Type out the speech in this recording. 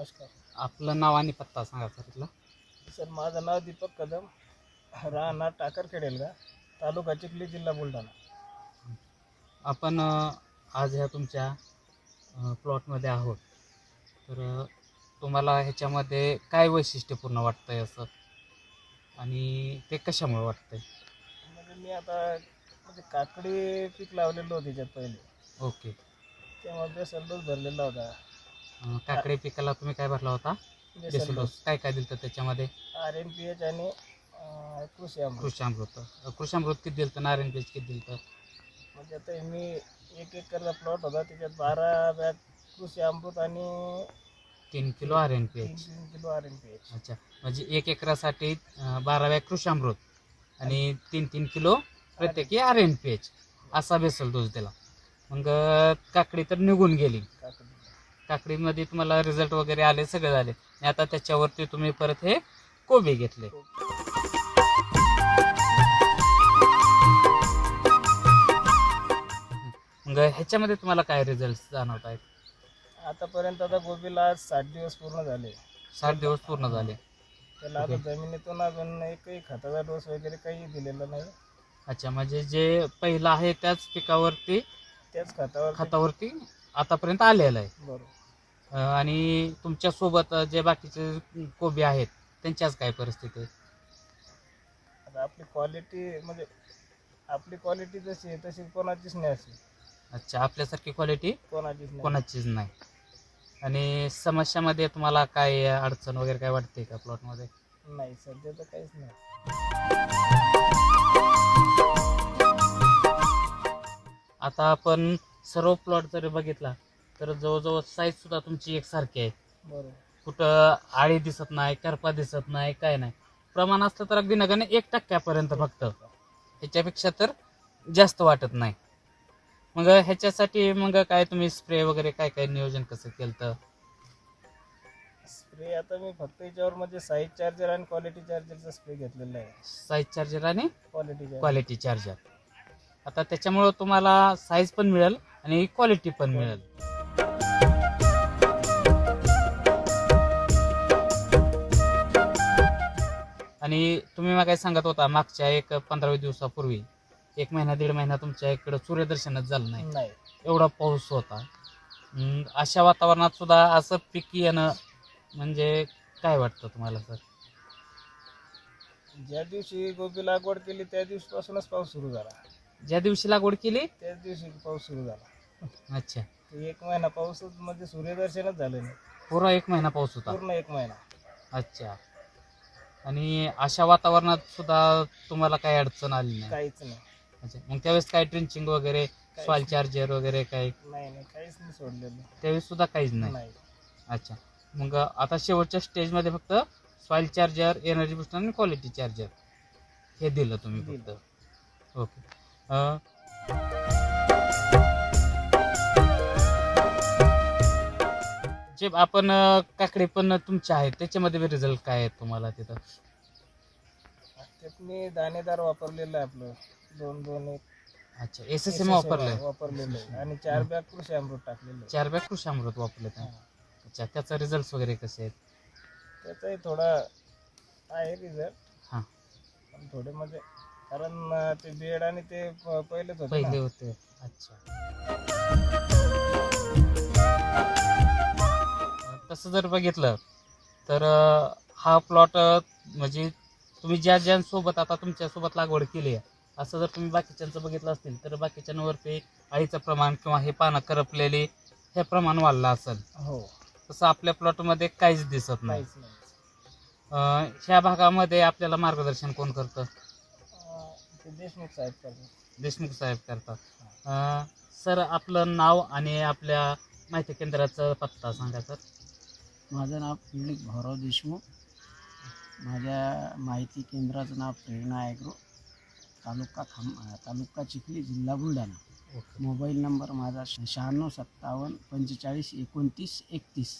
आपलं नाव आणि पत्ता सांगा सर इथला. सर माझं नाव दीपक कदम राहणार टाकर खेडेलगा तालुका चिखली जिल्हा बुलढाणा. आपण अ, आज ह्या तुमच्या अ, प्लॉटमध्ये आहोत. तर अ, तुम्हाला ह्याच्यामध्ये काय वैशिष्ट्यपूर्ण वाटतंय असं? आणि ते कशामुळे वाटतंय? म्हणजे मी आता म्हणजे काकडी पीक लावलेलं होतं त्याच्यात पहिले. ओके. तेव्हा बेसल डोस भरलेला होता. अ, काकडे पिकाला तुम्ही काय भरला होता? Basal dose. काय काय दिलं त्याच्यामध्ये? आर एन पी एच आणि अं, कृषी अमृत. कृषामृत अ, कृषामृत किती दिलं नारायण पेज किती दिलं म्हणजे आता मी एक एकरचा प्लॉट होता त्याच्यात बारा बॅग कृषी अमृत आणि तीन किलो आर एन पी तीन एच तीन kilo R N P H अच्छा. म्हणजे एक एकरासाठी अं, बारा बॅग कृषामृत आणि तीन तीन किलो प्रत्येकी आर एन पी एच असा बेसल डोस दिला. मग अं, काकडी तर निघून गेली. काकडीमध्ये तुम्हाला रिझल्ट वगैरे आले सगळे झाले. आणि आता त्याच्यावरती तुम्ही परत हे कोबी घेतले. मग ह्याच्यामध्ये तुम्हाला काय रिझल्ट जाणवत आहेत आतापर्यंत आता गोबीला आज साठ दिवस पूर्ण झाले. साठ दिवस पूर्ण झाले. त्याला आता जमिनीतून अजून एकही खताचा डोस वगैरे काही दिलेला नाही. अच्छा म्हणजे जे पहिलं आहे त्याच पिकावरती त्याच खतावर खतावरती आतापर्यंत आलेलं आहे. बरोबर. आणि तुमच्यासोबत जे बाकीचे कोबी आहेत त्यांच्याच काय परिस्थिती आहे? आता आपली क्वालिटी म्हणजे आपली क्वालिटी जशी आहे तशी कोणाचीच नाही अशी. अच्छा आपल्यासारखी क्वालिटी कोणाचीच नाही. कोणाचीच नाही. आणि समस्यामध्ये तुम्हाला काय अडचण वगैरे काय वाटते का प्लॉटमध्ये नाही सध्या तर काहीच नाही. आता आपण सर्व प्लॉट जर बघितला तर जवळजवळ साईज सुद्धा तुमची एकसारखी आहे. बरोबर कुठं आळी दिसत नाही करपा दिसत नाही काय नाही. प्रमाण असलं तर अगदी नगाने एक टक्क्यापर्यंत फक्त. ह्याच्यापेक्षा तर जास्त वाटत नाही. मग ह्याच्यासाठी मग काय तुम्ही स्प्रे वगैरे काय काय नियोजन कसं केलं तर स्प्रे आता मी फक्त याच्यावर म्हणजे साईज चार्जर आणि क्वालिटी चार्जरचा स्प्रे घेतलेला आहे. साईज चार्जर आणि क्वालिटी क्वालिटी चार्जर आता त्याच्यामुळं तुम्हाला साईज पण मिळेल आणि क्वालिटी पण मिळेल. आणि तुम्ही मला काय सांगत होता मागच्या एक पंधरा दिवसापूर्वी एक महिना दीड महिना तुमच्या इकडं सूर्यदर्शनच झालं नाही. नाही. एवढा पाऊस होता. अशा वातावरणात सुद्धा असं पीक येणं म्हणजे काय वाटतं तुम्हाला सर? ज्या दिवशी गोबी लागवड केली त्या दिवशीपासूनच पाऊस सुरू झाला. ज्या दिवशी लागवड केली? त्याच दिवशी पाऊस सुरू झाला. अच्छा. ते एक महिना पाऊसच म्हणजे सूर्यदर्शनच झालं नाही. पुरा एक महिना पाऊस होता. पूर्ण एक महिना. अच्छा. आणि अशा वातावरणात सुद्धा तुम्हाला काही अडचण आली नाही? काहीच नाही. अच्छा मग त्यावेळेस काय ट्रिंचिंग वगैरे सॉइल चार्जर वगैरे काय नाही नाही काहीच नाही सोडलेलं. त्यावेळेस सुद्धा काहीच नाही? नाही. अच्छा मग आता शेवटच्या स्टेजमध्ये फक्त सॉइल चार्जर एनर्जी बुस्टर आणि क्वालिटी चार्जर हे दिलं तुम्ही. फक्त. ओके जे आपण काकडे पण तुमचे आहेत त्याच्यामध्ये रिझल्ट काय आहेत तुम्हाला तिथं? त्यात मी दाणेदार वापरलेलं आहे आपलं. दोन दोन एक. अच्छा एस एस एम वापरलंय? वापरलेलं आहे. आणि चार बॅग कृषी अमृत टाकलेलं आहे. चार बॅग कृषी अमृत वापरले हा. अच्छा त्याचा रिझल्ट वगैरे कसे आहेत? त्याचाही थोडा आहे रिझल्ट हां. पण थोडे म्हणजे कारण अं, ते बेड आणि ते प- पहिलेच होते पहिले. होते. अच्छा. तसं जर बघितलं तर हा प्लॉट म्हणजे तुम्ही ज्या ज्यांसोबत आता तुमच्यासोबत लागवड केली आहे असं जर तुम्ही बाकीच्यांचं बघितलं असतील तर बाकीच्यांवरती आळीचं प्रमाण किंवा हे पानं करपलेले हे प्रमाण वाढलं असेल. हो. तसं आपल्या प्लॉटमध्ये काहीच दिसत नाही. काहीच नाही. अं, ह्या भागामध्ये आपल्याला मार्गदर्शन कोण करतं? ते देशमुख साहेब करतात. देशमुख साहेब करतात. सर आपलं नाव आणि आपल्या माहिती केंद्राचा पत्ता सांगा सर माझं नाव पुंडलिक भाऊराव देशमुख. माझ्या माहिती केंद्राचं नाव प्रेरणा ॲग्रो तालुका खाम तालुका चिखली जिल्हा बुलढाणा. मोबाईल नंबर माझा शहाण्णव सत्तावन्न पंचेचाळीस एकोणतीस एकतीस.